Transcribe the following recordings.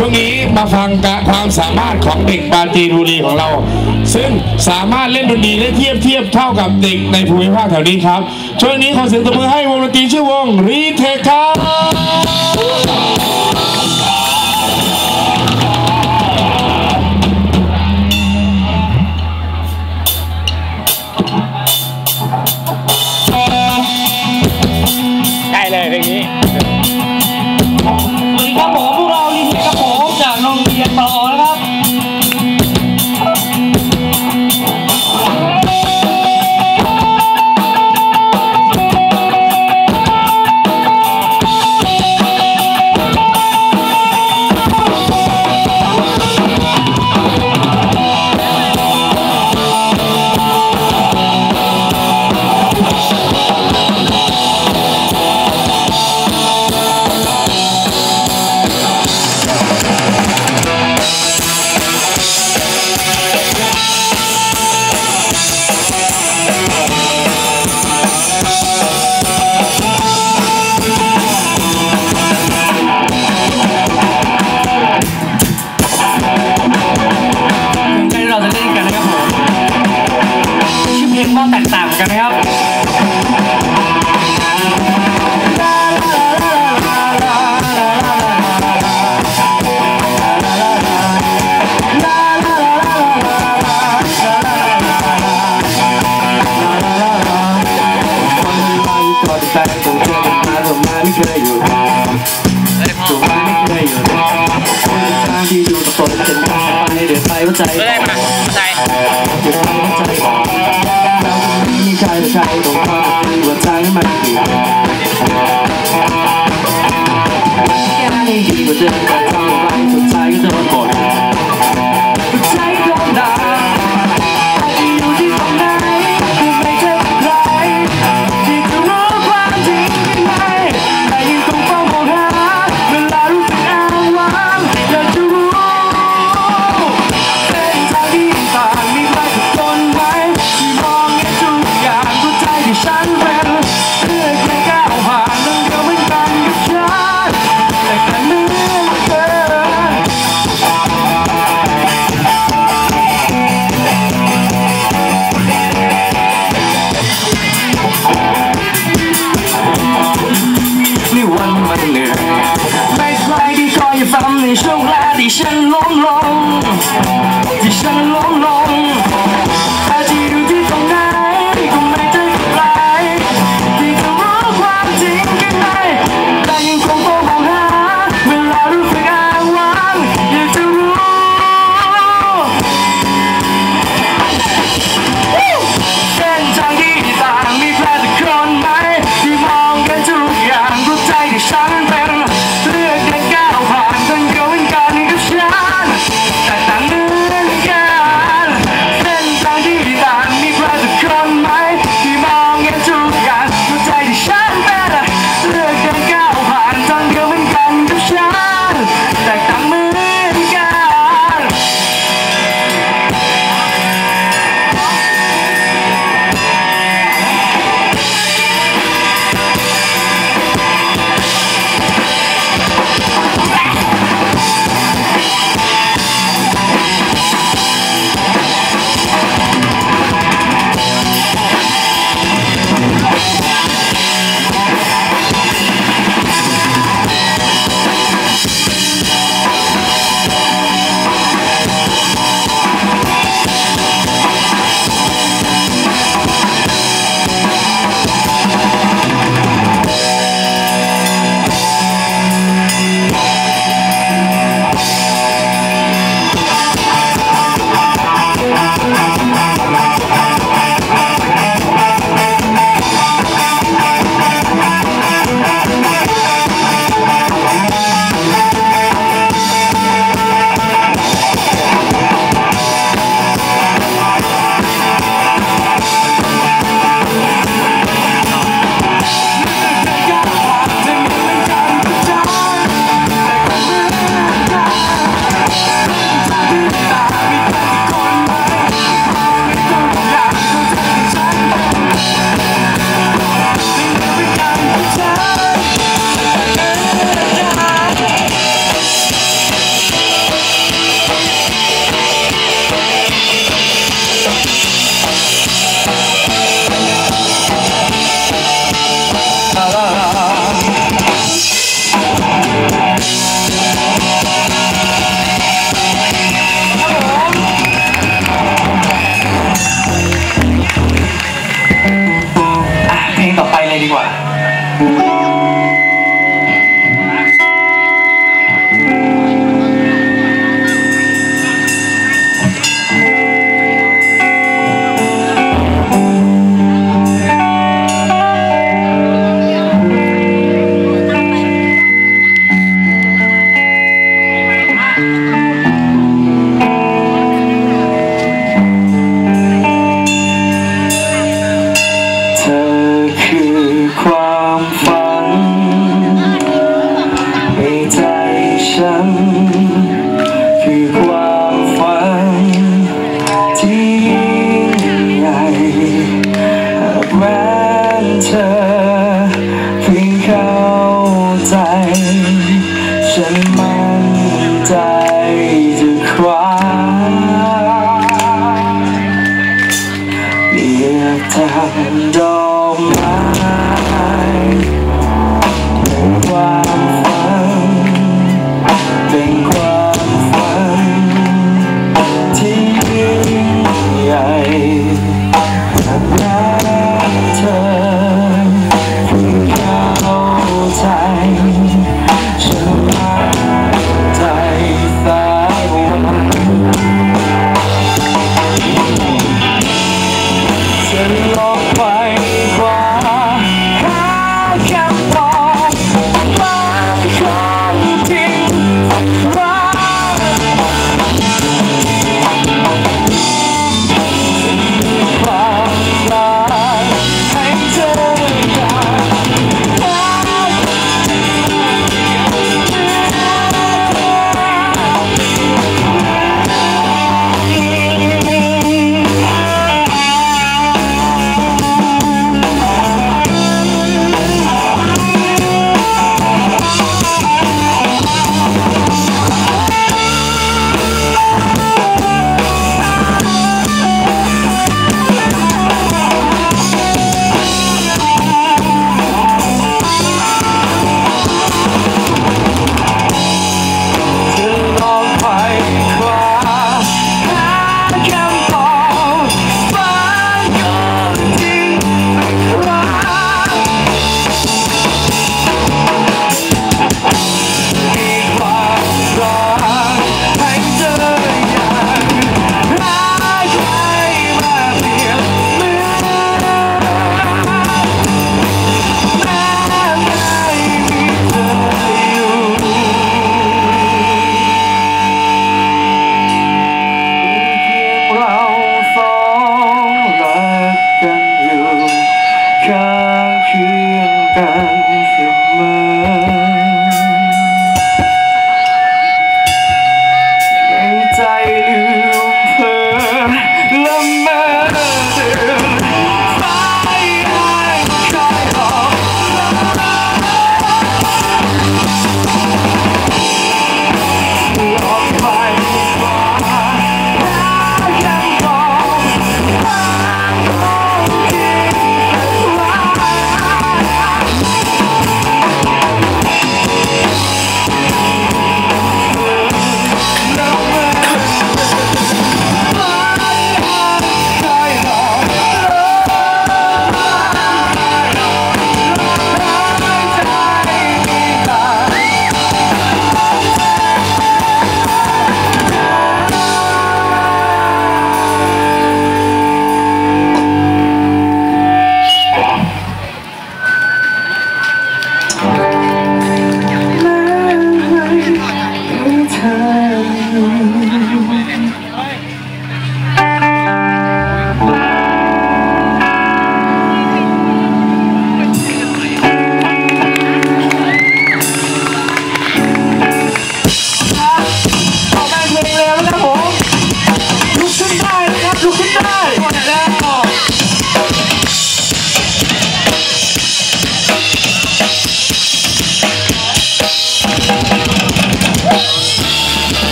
ช่วงนี้มาฟังความสามารถของเด็กปาจีรูรีของเรา ซึ่งสามารถเล่นดนตรีได้เทียบเทียบเท่ากับเด็กในภูมิภาคแถวนี้ครับ ช่วงนี้ขอเสียงตบมือให้วงดนตรีชื่อวงรีเทคครับ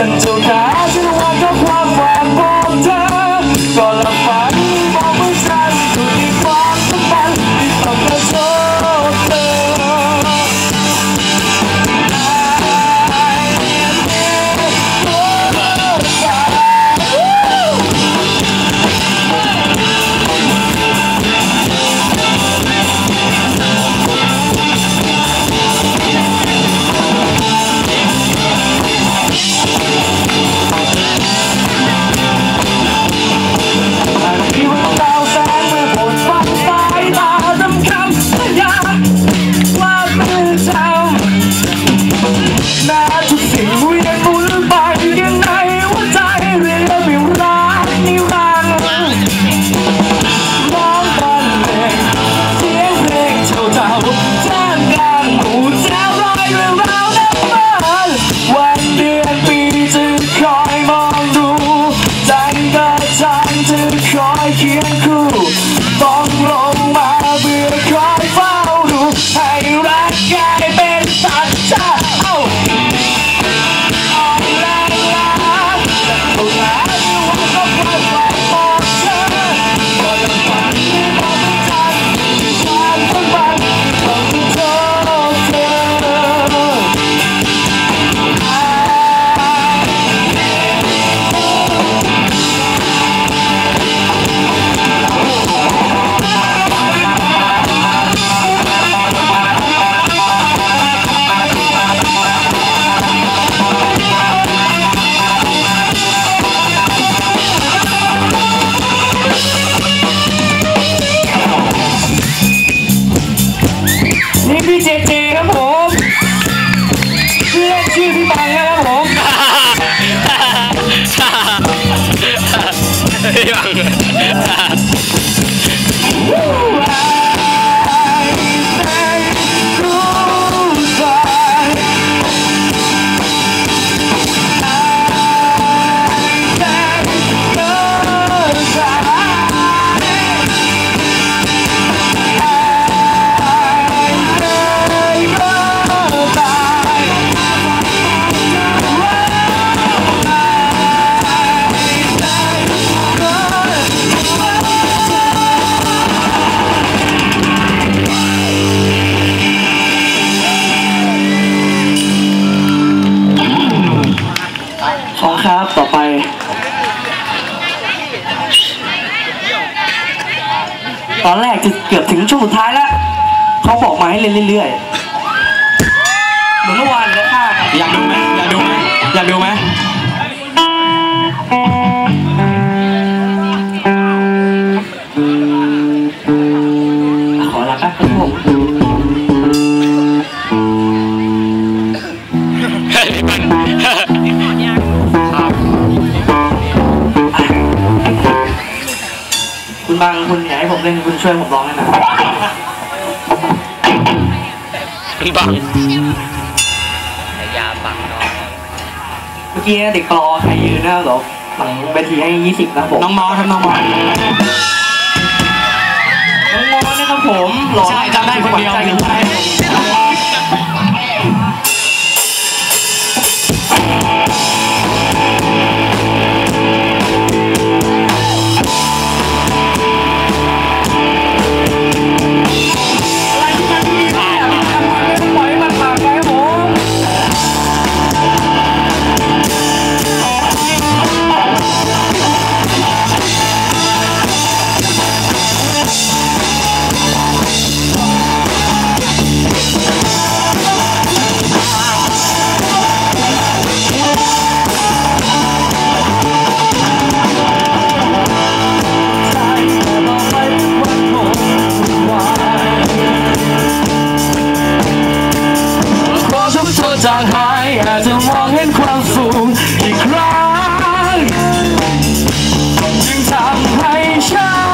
tanto อยากดูไหมอยากดูไหมอยากดูไหมขอลาแป๊บนึงนคุณบางคุณอยากให้ผมเล่นคุณช่วยผมร้องได้ไหมคุณบาง มื่อกี้เด็กรอใครยืนนะครับผมหลังเวทีให้ 20นะครับผมน้องมอสครับน้องมอน้องมอสนะครับผมหล่อใช่จำได้คนเดียังไท เธอจางหายอาจจะมองเห็นความสูงอีกครั้งจึงทำให้ฉัน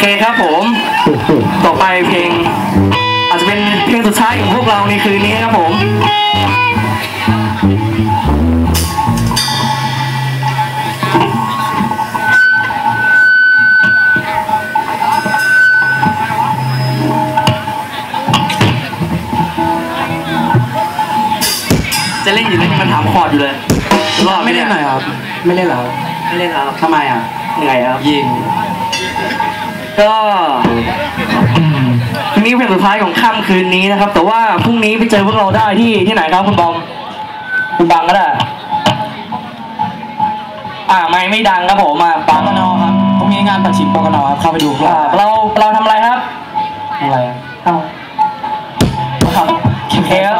เคครับผม ต่อไปเพลง อาจจะเป็นเพลงสุดท้ายของพวกเราในคืนนี้ครับผมจะเล่นอยู่แล้วยังมาถามคอร์ดอยู่เลยรอดไม่เล่นหน่อยครับ ไม่เล่นแล้วไม่เล่นแล้วทำไมอะเหนื่อยครับยิง ก็พรุ่งนี้เป็นสุดท้ายของค่ำคืนนี้นะครับ แต่ว่าพรุ่งนี้ไปเจอพวกเราได้ที่ที่ไหนครับคุณบอมคุณบังก็ได้อ่าไม่ไม่ดังครับผมมาปปังกนครับพรุ่งนี้งานปัดฉิมปกนครับเข้าไปดูพวกอ่าเราเราเราทำอะไรครับอะไรอะเอ้าครับโอเคครับ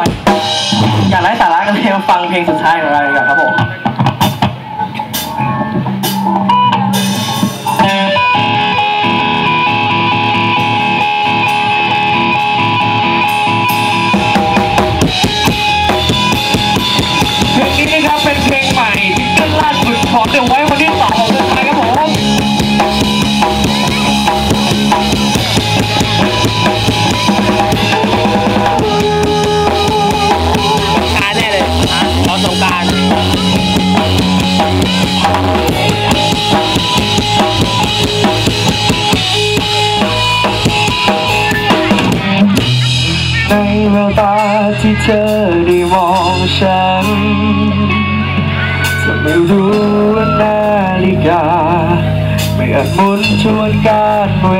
อยากไร้สาระกันเลยมาฟังเพลงสุดท้ายของเราดีกว่าครับผม จหมุ